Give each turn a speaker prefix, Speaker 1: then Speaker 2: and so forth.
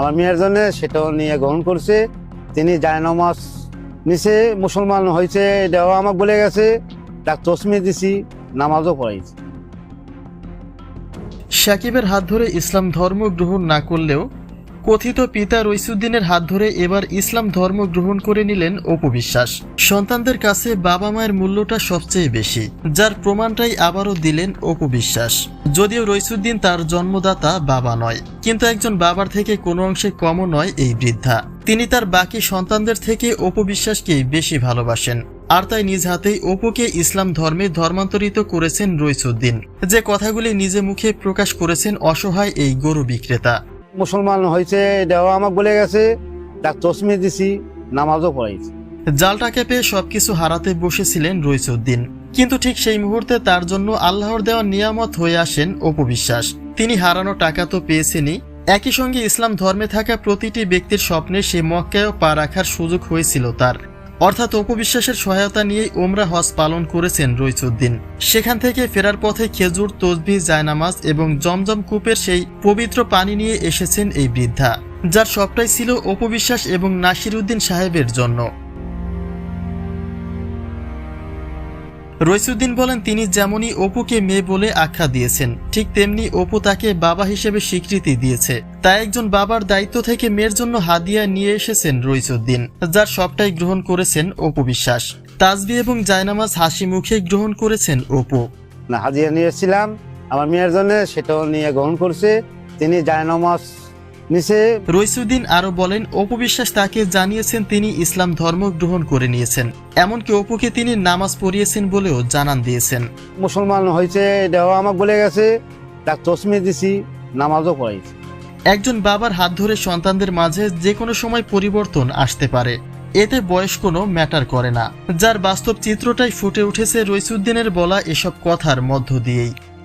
Speaker 1: আমার মেয়ের জন্য সেটাও নিয়ে গ্রহণ করছে। তিনি জায়নামাজ নিচে মুসলমান হয়েছে, এটাও আমাকে বলে গেছে ডাক তসমি দিছি, নামাজও পড়াইছি।
Speaker 2: সাকিবের হাত ধরে ইসলাম ধর্ম গ্রহণ না করলেও কথিত পিতা রইসুদ্দিনের হাত ধরে এবার ইসলাম ধর্ম গ্রহণ করে নিলেন অপু বিশ্বাস। সন্তানদের কাছে বাবা মায়ের মূল্যটা সবচেয়ে বেশি, যার প্রমাণটাই আবারও দিলেন অপু বিশ্বাস। যদিও রইসুদ্দিন তার জন্মদাতা বাবা নয়, কিন্তু একজন বাবার থেকে কোনো অংশে কমও নয় এই বৃদ্ধা। তিনি তার বাকি সন্তানদের থেকে অপু বিশ্বাসকেই বেশি ভালোবাসেন, আর তাই নিজ হাতেই অপুকে ইসলাম ধর্মে ধর্মান্তরিত করেছেন রইসুদ্দিন। যে কথাগুলি নিজে মুখে প্রকাশ করেছেন অসহায় এই গরু বিক্রেতা।
Speaker 1: মুসলমান হয়েছে, এটাও আমাকে বলে গেছে। ডাক তসমি দিছি, নামাজও পড়াইছি।
Speaker 2: জালটাকে পেয়ে সবকিছু হারাতে বসেছিলেন রইসুদ্দিন। কিন্তু ঠিক সেই মুহূর্তে তার জন্য আল্লাহর দেওয়া নিয়ামত হয়ে আসেন অপবিশ্বাস তিনি হারানো টাকা তো পেয়েছেনই। একই সঙ্গে ইসলাম ধর্মে থাকা প্রতিটি ব্যক্তির স্বপ্নে সে মক্কায়ও পা রাখার সুযোগ হয়েছিল তার। অর্থাৎ অপবিশ্বাসের সহায়তা নিয়েই ওমরা হজ পালন করেছেন রইসুদ্দিন সেখান থেকে ফেরার পথে খেজুর, তসবি, জায়নামাজ এবং জমজম কূপের সেই পবিত্র পানি নিয়ে এসেছেন এই বৃদ্ধা, যার সবটাই ছিল অপবিশ্বাস এবং নাসিরুদ্দিন সাহেবের জন্য। রইসুদ্দিন বলেন, তিনি যেমনই অপুকে মেয়ে বলে আখ্যা দিয়েছেন, ঠিক তেমনি অপু তাকে বাবা হিসেবে স্বীকৃতি দিয়েছে। তাই একজন বাবার দায়িত্ব থেকে মেয়ের জন্য হাদিয়া নিয়ে এসেছেন রইসুদ্দিন যার সবটাই গ্রহণ করেছেন অপু বিশ্বাস। তাজবি এবং জায়নামাজ হাসি মুখে গ্রহণ করেছেন অপু।
Speaker 1: না হাজিরা নিয়েছিলাম আমার মেয়ের জন্য সেটাও নিয়ে গ্রহণ করছে। তিনি জায়নামাজ নিচে
Speaker 2: রইসুদ্দিন আরও বলেন অপু বিশ্বাস তাকে জানিয়েছেন তিনি ইসলাম ধর্ম গ্রহণ করে নিয়েছেন। এমনকি অপুকে তিনি নামাজ পড়িয়েছেন বলেও জানান দিয়েছেন।
Speaker 1: মুসলমান হয়েছে এটাও আমাকে বলে গেছে। তার তসমি দিছি নামাজও পড়াইছি।
Speaker 2: একজন বাবার হাত ধরে সন্তানদের মাঝে যে কোনো সময় পরিবর্তন আসতে পারে। এতে বয়স কোনো ম্যাটার করে না। যার বাস্তব চিত্রটাই ফুটে উঠেছে রইসুদ্দিনের বলা এসব কথার মধ্য দিয়েই।